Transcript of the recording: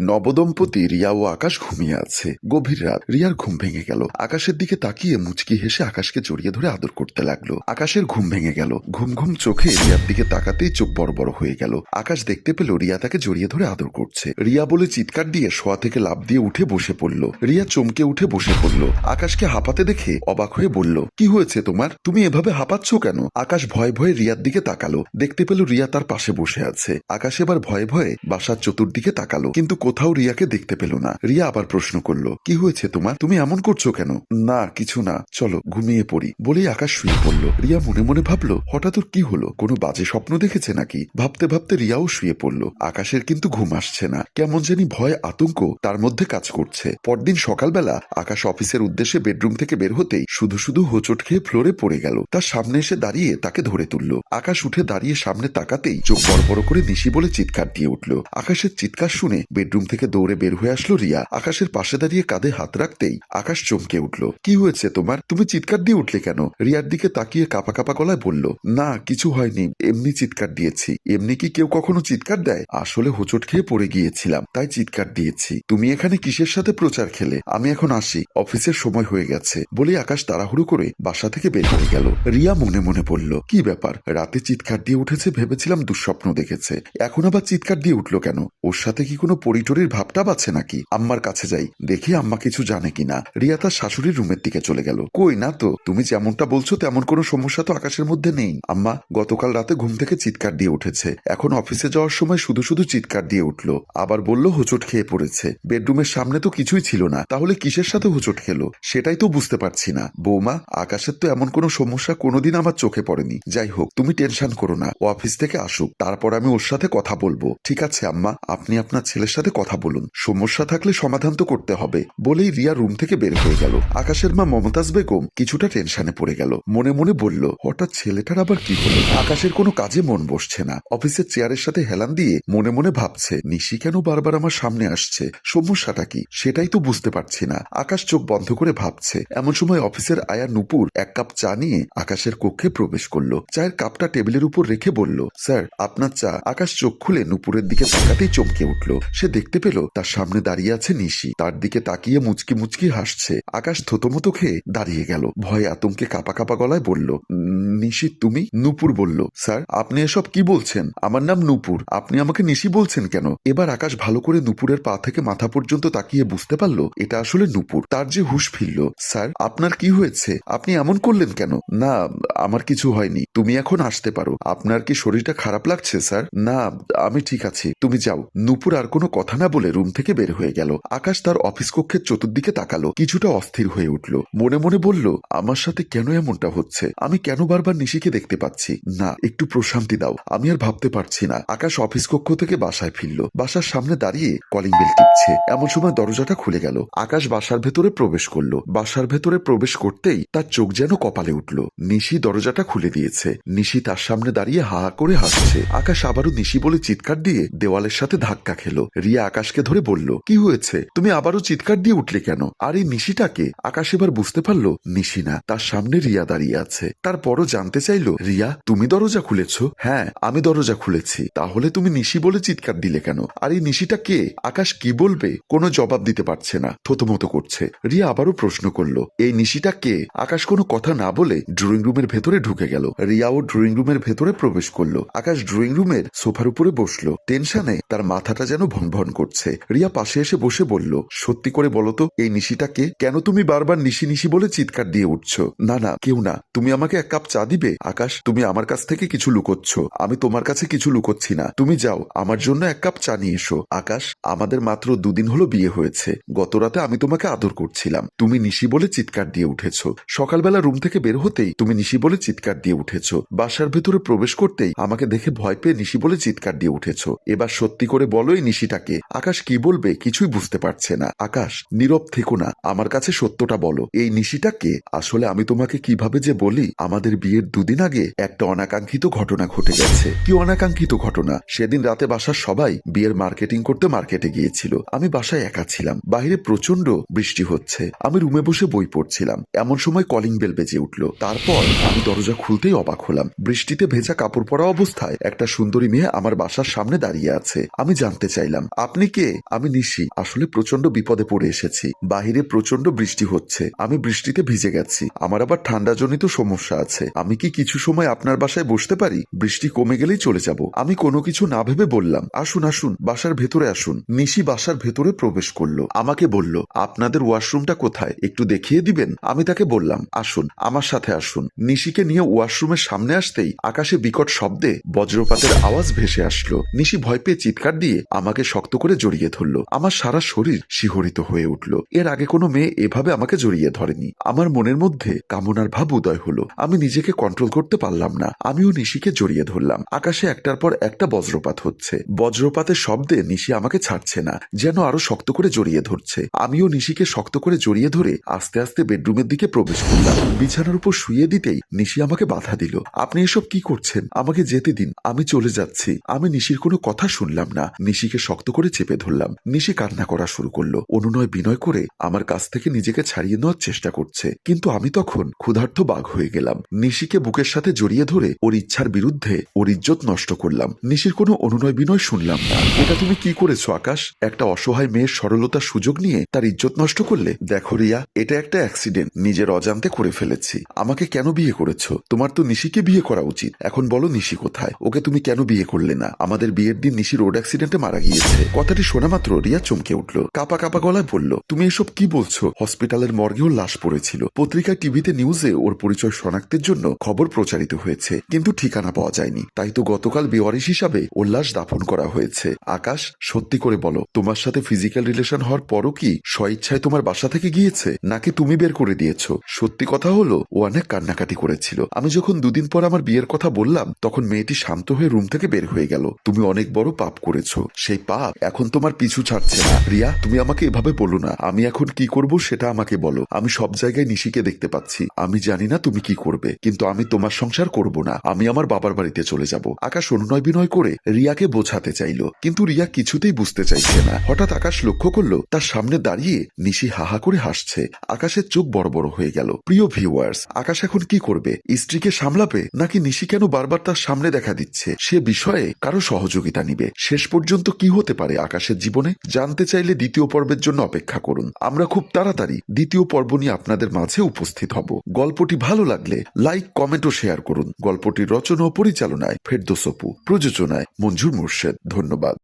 নবদম্পতি রিয়া ও আকাশ ঘুমিয়ে আছে। গভীর রাত, রিয়ার ঘুম ভেঙে গেল। আকাশের দিকে তাকিয়ে মুচকি হেসে আকাশকে জড়িয়ে ধরে আদর করতে লাগল। আকাশের ঘুম ভেঙে গেল। ঘুম ঘুম চোখে রিয়ার দিকে তাকাতেই চোখ বড় বড় হয়ে গেল। আকাশ দেখতে পেল রিয়া তাকে জড়িয়ে ধরে আদর করছে। রিয়া বলে চিৎকার দিয়ে শোয়া থেকে লাভ দিয়ে উঠে বসে পড়ল। রিয়া চমকে উঠে বসে পড়ল। আকাশকে হাঁপাতে দেখে অবাক হয়ে বলল, কি হয়েছে তোমার? তুমি এভাবে হাঁপাচ্ছ কেন? আকাশ ভয়ে ভয়ে রিয়ার দিকে তাকালো। দেখতে পেল রিয়া তার পাশে বসে আছে। আকাশ এবার ভয়ে ভয়ে বাসার চতুর্দিকে তাকালো। কিন্তু কোথাও রিয়াকে দেখতে পেল না। রিয়া আবার প্রশ্ন করল, কি হয়েছে তোমার? তুমি এমন করছ কেন? না, কিছু না। চলো, ঘুমিয়ে পড়ি। বলেই আকাশ শুয়ে পড়ল। রিয়া মনে মনে ভাবলো, হঠাৎ ওর কি হলো? কোনো বাজে স্বপ্ন দেখেছে নাকি? ভাবতে ভাবতে রিয়াও শুয়ে পড়ল। আকাশের কিন্তু ঘুম আসছে না। কেমন জানি ভয়, আতঙ্ক তার মধ্যে কাজ করছে। পরদিন সকালবেলা আকাশ অফিসের উদ্দেশ্যে বেডরুম থেকে বের হতেই শুধু শুধু হোঁচট খেয়ে ফ্লোরে পড়ে গেল। তার সামনে এসে দাঁড়িয়ে তাকে ধরে তুললো। আকাশ উঠে দাঁড়িয়ে সামনে তাকাতেই চোখ বড় বড় করে নিশি বলে চিৎকার দিয়ে উঠল। আকাশের চিৎকার শুনে বেডরুম থেকে দৌড়ে বের হয়ে আসলো রিয়া। আকাশের পাশে দাঁড়িয়ে কাঁধে হাত রাখতেই আকাশ চমকে উঠল। কি হয়েছে তোমার? তুমি চিৎকার দিয়ে উঠলে কেন? রিয়ার দিকে তাকিয়ে কাপা কাপা গলায় বলল, না, কিছু হয়নি। এমনি চিৎকার দিয়েছি। এমনি কি কেউ কখনো চিৎকার দেয়? আসলে হোঁচট খেয়ে পড়ে গিয়েছিলাম, তাই চিৎকার দিয়েছি। তুমি এখানে কিসের সাথে প্রচার খেলে? আমি এখন আসি। অফিসের সময় হয়ে গেছে। বলে আকাশ তাড়াহুড়ো করে বাসা থেকে বের হয়ে গেল। রিয়া মনে মনে বলল, কি ব্যাপার? রাতে চিৎকার দিয়ে উঠেছে, ভেবেছিলাম দুঃস্বপ্ন দেখেছে। এখন আবার চিৎকার দিয়ে উঠল কেন? ওর সাথে কি কোনো পরিটরির ভাবটা আছে নাকি? আম্মার কাছে যাই, দেখি আম্মা কিছু জানে কিনা। রিয়া তার শাশুড়ির রুমের দিকে চলে গেল। কই না তো? তুমি যেমনটা বলছো তেমন কোনো সমস্যা তো আকাশের মধ্যে নেই। আম্মা, গতকাল রাতে ঘুম থেকে চিৎকার দিয়ে উঠেছে। এখন অফিসে যাওয়ার সময় শুধু শুধু চিৎকার দিয়ে উঠল। আবার বলল, হোঁচট খেয়ে পড়েছে। বেডরুমের সামনে তো কিছুই ছিল না। তাহলে কিসের সাথে হোঁচট খেলো? সেটাই তো বুঝতে পারছি না। বৌমা, আকাশের তো এমন কোনো সমস্যা কোনোদিন আমার চোখে পড়েনি। যাই হোক, তুমি টেনশন করো না। ও অফিস থেকে আসুক। তারপর আমি ওর সাথে কথা বলব। ঠিক আছে, আম্মা, আপনি আপনার ছেলের সাথে কথা বলুন। সমস্যা থাকলে সমাধান তো করতে হবে, বলেই রিয়া রুম থেকে বের হয়ে গেল। আকাশের মা মমতাজ বেগম কিছুটা টেনশনে পড়ে গেল। মনে মনে বলল, হঠাৎ ছেলেটার আবার কি হলো? আকাশের কোনো কাজে মন বসছে না। অফিসের চেয়ারের সাথে হেলান দিয়ে মনে মনে ভাবছে, নিশি কেন বারবার আমার সামনে আসছে? সমস্যাটা কি? সেটাই তো বুঝতে পারছি না। আকাশ চোখ বন্ধ করে ভাবছে। এমন সময় অফিসের আয়া নুপুর এক কাপ চা নিয়ে আকাশের কক্ষে প্রবেশ করল। চায়ের কাপটা টেবিলের উপর রেখে বলল, স্যার, আপনার চা। আকাশ চোখ খুলে নুপুরের দিকে তাকাতেই চমকে উঠল। সে দেখতে পেল, তার সামনে দাঁড়িয়ে আছে নিশি। তার দিকে তাকিয়ে মুচকি মুচকি হাসছে। আকাশ থতমত খেয়ে দাঁড়িয়ে গেল। ভয়ে আতঙ্কে কাপা কাপা গলায় বলল, নিশি, তুমি? নুপুর বলল, স্যার, আপনি এসব কি বলছেন? আমার নাম নুপুর। আপনি আমাকে নিশি বলছেন কেন? এবার আকাশ ভালো করে নুপুরের পা থেকে মাথা পর্যন্ত তাকিয়ে বুঝতে পারল, এটা আসলে নুপুর। তার যে হুশ ফিরল, স্যার, আপনার কি হয়েছে? আপনি এমন করলেন কেন? না, আমার কিছু হয়নি। তুমি এখন আসতে পারো। আপনার কি শরীরটা খারাপ লাগছে, স্যার? না, আমি ঠিক আছি। তুমি যাও। নুপুর আর কোনো কথা না বলে রুম থেকে বের হয়ে গেল। আকাশ তার অফিস কক্ষের চতুর্দিকে তাকালো। কিছুটা অস্থির হয়ে উঠল। মনে মনে বলল, আমার সাথে কেন এমনটা হচ্ছে? আমি কেন বারবার নিশিকে দেখতে পাচ্ছি? না, একটু প্রশান্তি দাও। আমি আর ভাবতে পারছি না। আকাশ অফিস কক্ষ থেকে বাসায় ফিরল। বাসার সামনে দাঁড়িয়ে কলিং বেল টিপছে। এমন সময় দরজাটা খুলে গেল। আকাশ বাসার ভেতরে প্রবেশ করল। বাসার ভেতরে প্রবেশ করতেই তার চোখ যেন কপালে উঠল। নিশি দরজাটা খুলে দিয়েছে। নিশি তার সামনে দাঁড়িয়ে হা করে হাসছে। আকাশ আবারও নিশি বলে চিৎকার দিয়ে দেওয়ালের সাথে ধাক্কা খেলো। রিয়া আকাশকে ধরে বলল, কি হয়েছে? তুমি আবারও চিৎকার দিয়ে উঠলে কেন? আর এই নিশিটাকে? আকাশ এবার বুঝতে পারল, নিশি না, তার সামনে রিয়া দাঁড়িয়ে আছে। তারপরও জানতে চাইলো, রিয়া, তুমি দরজা খুলেছ? হ্যাঁ আমি দরজা খুলেছি। তাহলে তুমি নিশি বলে চিৎকার দিলে কেন? আর এই নিশিটা কে? আকাশ কি বলবে? কোনো জবাব দিতে পারছে না, থতমত করছে। রিয়া আবারও প্রশ্ন করল, এই নিশিটা কে? আকাশ কোনো কথা না বলে ড্রয়িং রুমের ভেতরে ঢুকে গেল। রিয়াও ড্রয়িং রুমের ভেতরে প্রবেশ করল। আকাশ ড্রয়িং রুমের সোফার উপরে বসল। টেনশনে, তার মাথাটা যেন ভন ভন করছে। রিয়া পাশে এসে বসে বলল, সত্যি করে বলো তো, এই নিশিটা কে কেন তুমি বারবার নিশি নিশি বলে চিৎকার দিয়ে উঠছো? না না, কেউ না। তুমি আমাকে এক কাপ চা দিবে? আকাশ, তুমি আমার কাছ থেকে কিছু লুকোচ্ছ। আমি তোমার কাছে কিছু লুকোচ্ছি না। তুমি যাও, আমার জন্য এক কাপ চা নিয়ে এসো। আকাশ, আমাদের মাত্র দুদিন হলো বিয়ে হয়েছে। গত রাতে আমি তোমাকে আদর করছিলাম। তুমি নিশি বলে চিৎকার দিয়ে উঠেছ। সকালবেলা রুম থেকে বের হতেই তুমি নিশি বলে চিৎকার দিয়ে উঠেছ। বাসার ভেতরে প্রবেশ করতেই আমাকে দেখে ভয় পেয়ে নিশি বলে চিৎকার দিয়ে উঠেছ। এবার সত্যি করে বলো এই নিশিটাকে। আকাশ কি বলবে কিছুই বুঝতে পারছে না। আকাশ, নীরব থেকো না। আমার কাছে সত্যটা বলো। এই নিশিটাকে আসলে আমি তোমাকে কীভাবে যে বলি, আমাদের বিয়ের দুদিন আগে একটা অনাকাঙ্ক্ষিত ঘটনা ঘটে গেছে। কি অনাকাঙ্ক্ষিত ঘটনা? সেদিন রাতে বাসার সবাই বিয়ের মার্কেটিং করতে মার্কেটে গিয়েছিল। আমি বাসায় একা ছিলাম। বাইরে প্রচণ্ড বৃষ্টি হচ্ছে। আমি রুমে বসে বই পড়ছিলাম। এমন সময় কলিং বেল বেজে উঠল। তারপর আমি দরজা খুলতেই অবাক হলাম। বৃষ্টিতে ভেজা কাপড় পরা অবস্থায় একটা সুন্দরী মেয়ে আমার বাসার সামনে দাঁড়িয়ে আছে। আমি জানতে চাইলাম আপনি কে? আমি নিশি। আসলে প্রচণ্ড বিপদে পড়ে এসেছি। বাহিরে প্রচণ্ড বৃষ্টি হচ্ছে। আমি বৃষ্টিতে ভিজে গেছি। আমার আবার ঠান্ডাজনিত সমস্যা আছে। আমি কি কিছু সময় আপনার বাসায় বসতে পারি? বৃষ্টি কমে গেলেই চলে যাব। আমি কোনো কিছু না ভেবে বললাম, আসুন আসুন, বাসার ভেতরে আসুন। নিশি বাসার ভেতরে প্রবেশ করল। আমাকে বলল, আপনাদের ওয়াশরুমটা কোথায়? একটু দেখিয়ে দিবেন? আমি তাকে বললাম, আসুন, আমার সাথে আসুন। নিশিকে নিয়ে ওয়াশরুমের সামনে আসতেই আকাশে বিকট শব্দে বজ্রপাতের আওয়াজ ভেসে আসলো। নিশি ভয় পেয়ে চিৎকার দিয়ে আমাকে শক্ত করে জড়িয়ে ধরলো। আমার সারা শরীর শিহরিত হয়ে উঠল। এর আগে কোনো মেয়ে এভাবে আমাকে জড়িয়ে ধরেনি। আমার মনের মধ্যে কামনার ভাব উদয় হলো। আমি নিজেকে কন্ট্রোল করতে পারলাম না। আমিও নিশিকে জড়িয়ে ধরলাম। আকাশে একটার পর একটা বজ্রপাত হচ্ছে। বজ্রপাতের শব্দে নিশি আমাকে ছাড়ছে না, যেন আরও শক্ত করে জড়িয়ে ধরছে। আমিও নিশিকে শক্ত করে জড়িয়ে ধরে আস্তে আস্তে বেডরুমের দিকে প্রবেশ করলাম। বিছানার উপর শুয়ে দিতেই নিশি আমাকে বাধা দিল। আপনি এসব কি করছেন? আমাকে যেতে দিন। আমি চলে যাচ্ছি। আমি নিশির কোনো কথা শুনলাম না। নিশিকে শক্ত করে চেপে ধরলাম। নিশি কান্না করা শুরু করল। অনুনয় বিনয় করে আমার কাছ থেকে নিজেকে ছাড়িয়ে নেওয়ার চেষ্টা করছে। কিন্তু আমি তখন ক্ষুধার্ত বাঘ হয়ে গেলাম। নিশিকে বুকের সাথে জড়িয়ে ধরে ওর ইচ্ছার বিরুদ্ধে ওর ইজ্জত নষ্ট করলাম। নিশির কোনো অনুনয় বিনয় শুনলাম না। এটা তুমি কি করেছ, আকাশ? একটা অসহায় মেয়ের সরলতার সুযোগ নিয়ে তার ইজ্জত নষ্ট করলে? দেখো রিয়া, এটা একটা অ্যাক্সিডেন্ট। নিজের অজান্তে করে ফেলেছি। আমাকে কেন বিয়ে করেছ? তোমার তো নিশিকে বিয়ে করা উচিত। এখন বলো নিশি কোথায়? ওকে তুমি কেন বিয়ে করলে না? আমাদের বিয়ের দিন নিশি রোড অ্যাক্সিডেন্টে মারা গিয়েছে। কথাটি শোনা মাত্র রিয়া চমকে উঠল। কাপা কাপা গলায় বলল, তুমি এসব কি বলছো? হসপিটালের মর্গেও লাশ পড়েছিল। পত্রিকায় টিভিতে নিউজে ওর পরিচয় শনাক্তের জন্য খবর প্রচারিত হয়েছে, কিন্তু ঠিকানা পাওয়া যায়নি। তাই তো গতকাল বেওয়ারিশ হিসাবে ওর লাশ দাফন করা হয়েছে। আকাশ, সত্যি করে বলো, তোমার সাথে ফিজিক্যাল রিলেশন হওয়ার পরও কি স্বইচ্ছায় তোমার বাসা থেকে গিয়েছে, নাকি তুমি বের করে দিয়েছ? সত্যি কথা হলো, ও অনেক কান্নাকাটি করেছিল। আমি যখন দুদিন পর আমার বিয়ের কথা বললাম, তখন মেয়েটি শান্ত হয়ে রুম থেকে বের হয়ে গেল। তুমি অনেক বড় পাপ করেছ। সেই পাপ এখন তোমার পিছু ছাড়ছে না। রিয়া, তুমি আমাকে এভাবে বলো না। আমি এখন কি করব সেটা আমাকে বলো। আমি সব জায়গায় নিশিকে দেখতে পাচ্ছি। আমি জানি না তুমি কি করবে। কিন্তু আমি তোমার সংসার করব না। আমি আমার বাবার বাড়িতে চলে যাব। আকাশ অনুনয় বিনয় করে রিয়াকে বোঝাতে চাইলো। কিন্তু রিয়া কিছুতেই বুঝতে চাইছে না। হঠাৎ আকাশ লক্ষ্য করল, তার সামনে দাঁড়িয়ে নিশি হাহা করে হাসছে। আকাশের চোখ বড় বড় হয়ে গেল। প্রিয় ভিউয়ার্স আকাশ এখন কি করবে? স্ত্রীকে সামলাবে? নাকি নিশি কেন বারবার তার সামনে দেখা দিচ্ছে? সে বিষয়ে কারও সহযোগিতা নিবে? শেষ পর্যন্ত কি হতে পারে আকাশের জীবনে? জানতে চাইলে দ্বিতীয় পর্বের জন্য অপেক্ষা করুন। আমরা খুব তাড়াতাড়ি দ্বিতীয় পর্ব নিয়ে আপনাদের মাঝে উপস্থিত হব। গল্পটি ভালো লাগলে লাইক, কমেন্ট ও শেয়ার করুন। গল্পটির রচনা ও পরিচালনায় ফেরদোসপু প্রযোজনায় মঞ্জুর মুর্শেদ। ধন্যবাদ।